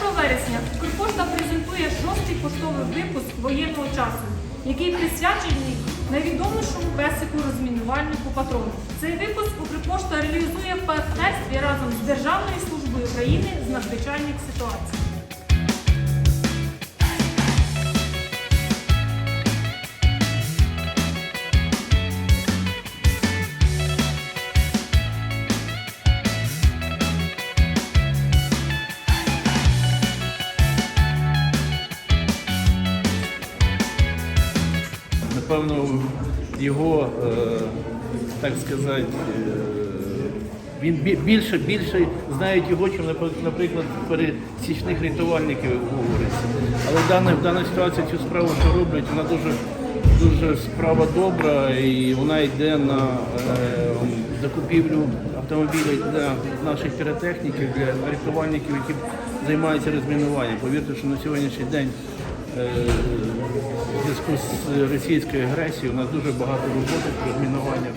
1 вересня Укрпошта презентує шостий поштовий випуск воєнного часу, який присвячений найвідомішому песику розмінувальнику патрону. Цей випуск Укрпошта реалізує в партнерстві разом з Державною службою України з надзвичайних ситуацій. Напевно, його, е, так сказати, е, він більше, більше знають його, чим, напр- наприклад, пересічних рятувальників говориться. Але в даній, в даній ситуації цю справу, що роблять, вона дуже, дуже справа добра і вона йде на е, закупівлю автомобілів для наших піротехніків, для рятувальників, які займаються розмінуванням. Повірте, що на сьогоднішній день зв'язку з російською агресією у нас дуже багато роботи з розмінуванням.